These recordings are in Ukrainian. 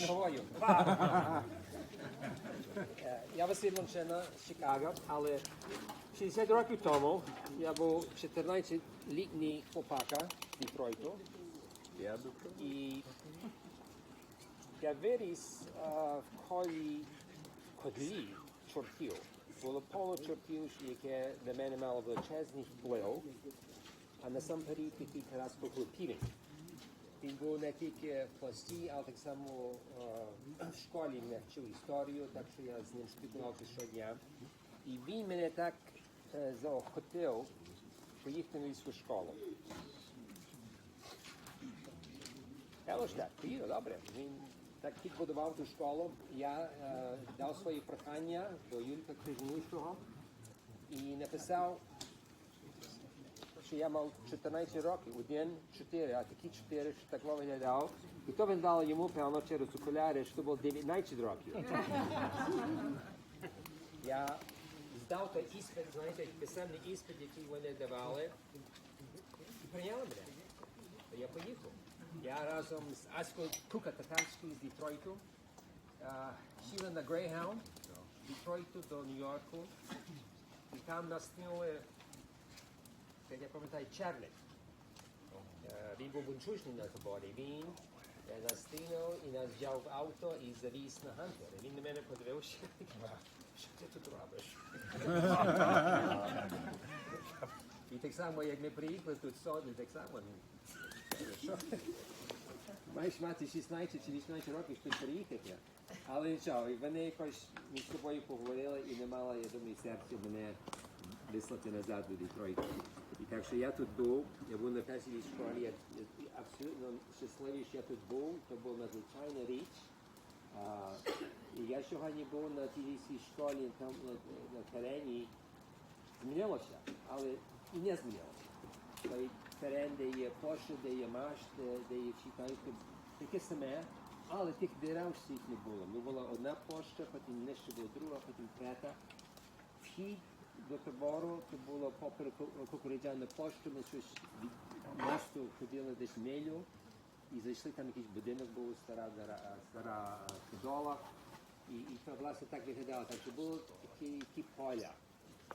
Не говорю. Е, Я Василь Мончина з Чикаго, але 60 років тому я був 14-літній хлопака з Дітройту. І я виріс е, в колі кодлі чортів. Було повно чортів, яке на мене мало величезний вплив, а насамперед такий Тарас Поклопівень. Він був не тільки в пласті, але так само е, в школі мене вчив історію, так що я з ним спілкувався щодня. І він мене так е, заохотив поїхати на військову школу. Я лише так, поїду, добре. Він так підбудував ту школу. Я е, дав свої прохання до Юлька Крижнішого і написав що я мав 14 років, один, чотири, а такі чотири, що так виглядав. І то він дав йому, певно, через окуляри, що було 19 років. Я здав той іспит, знаєте, писемний іспит, який вони давали, і прийняли мене. Я поїхав. Я разом з Аською Кука Татарською з Дітройту, е, сіли на Greyhound з до Нью-Йорку, і там нас сняли я пам'ятаю, Чарлі. Він був бунчужний на таборі. Він е, нас стинув і нас взяв в авто і завіз на Гантер. Він на мене подивився. Що ти тут робиш? І так само, як ми приїхали тут сьогодні, так само. Маєш мати 16 чи 18 років, щоб приїхати. Але нічого, і вони якось між собою поговорили і не мала, я думаю, серця мене вислати назад до Детройта. Так що я тут був, я був на першій школі, я, абсолютно щасливий, що я тут був, то була надзвичайна річ. А, і я сьогодні був на тій школі там на, на терені, змінилося, але і не змінилося. Той терен, де є площа, де є маш, де, де є читайки, таке саме, але тих дерев всіх не було. Ну була одна площа, потім нижче була друга, потім третя. Вхід до табору це було попри ку- кукурудзяну площу, ми щось від мосту ходили десь милю і зайшли, там якийсь будинок був, стара, стара стодола. І, і то власне так виглядало. Так що було такі, такі поля.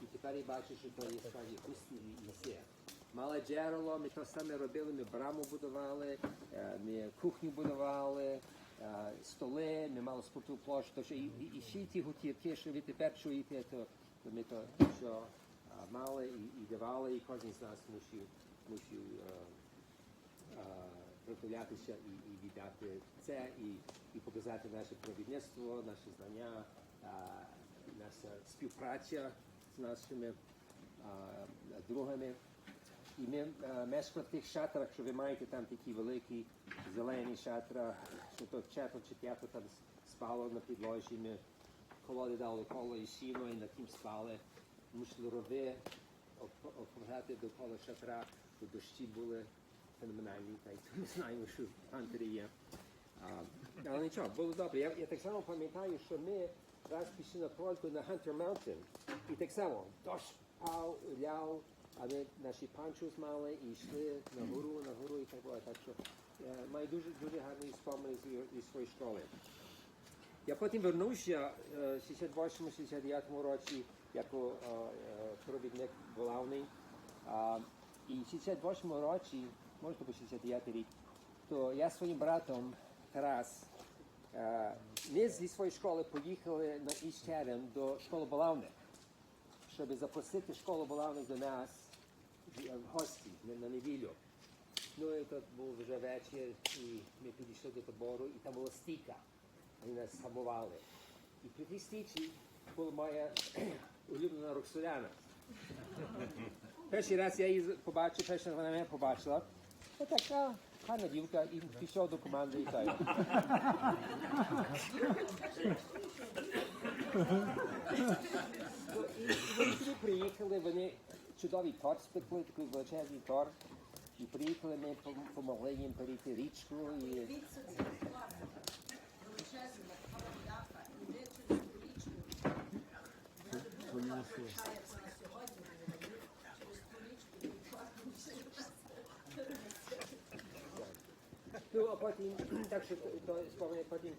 І тепер я бачу, що то є справді густі ліси. Мале джерело, ми то саме робили, ми браму будували, е, ми кухню будували, е, столи, ми мали спортивну площу. І, і, і всі ті гутірки, що ви тепер чуєте, то, то ми то що мали і, і давали, і кожен з нас мусив, мусив е, е, і, і віддати це, і, і показати наше провідництво, наше знання, е, наша співпраця з нашими е, другами. І ми е, мешкали в тих шатрах, що ви маєте там такі великі зелені шатра, що то четверо чи п'ято там спало на підложі. Ми колоди дали коло і сіно, і на тим спали. Мусили рови обкладати довкола шатра, бо дощі були феноменальні, та й ми знаємо, що в є. А, але нічого, було добре. Я, я так само пам'ятаю, що ми раз пішли на прольку на Hunter Mountain, і так само дощ пав, ляв, а ми наші панчус мали і йшли на гору, на гору і так було. Так що маю дуже дуже гарні спомини зі, зі своєї школи. Я потім вернувся е, в 68-69 році як е, е, провідник главний. А, І в 68 році, може то 69 рік, то я зі своїм братом Тарас ми зі своєї школи поїхали на Іщерин до школи Балавних, щоб запросити школу Балавних до нас в гості на неділю. Ну і тут був вже вечір, і ми підійшли до табору, і там була стійка. Вони нас гамували. І при тій стійці була моя улюблена Роксоляна. Перший раз я її побачив, перший раз вона мене побачила. Ось така гарна дівка і пішов до команди і так. Ну, вони сюди приїхали, вони чудовий торт спекли, такий величезний торт. І приїхали, ми пом- помогли їм перейти річку. І... Ну, потім, так що то, то потім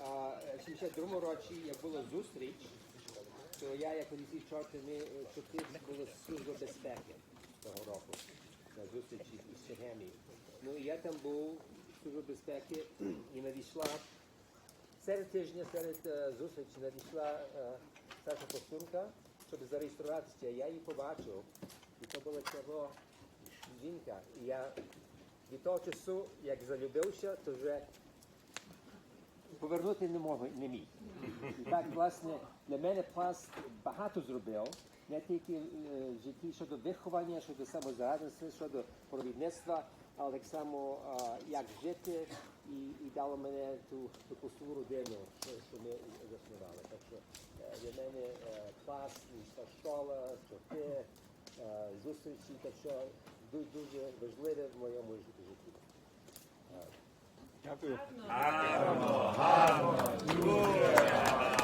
а, в 72 році, як була зустріч, то я як поліцій чорти, ми чотири були служба безпеки того року на зустрічі з Чехемії. Ну і я там був служба безпеки і надійшла серед тижня, серед е, зустрічі надійшла е, старша постунка, щоб зареєструватися. Я її побачив, і то була цього жінка. І я від того часу, як залюбився, то вже повернути не можу, не міг. І так, власне, для мене пласт багато зробив, не тільки е, в житті щодо виховання, щодо самозарадності, щодо провідництва, але так само як жити і і дало мене ту таку родину, що, що ми заснували. Так що е, для мене е, клас, школа, чорти, е, зустрічі, так що дуже, дуже важливе в моєму житті. Дякую. Гарно, гарно, дуже гарно.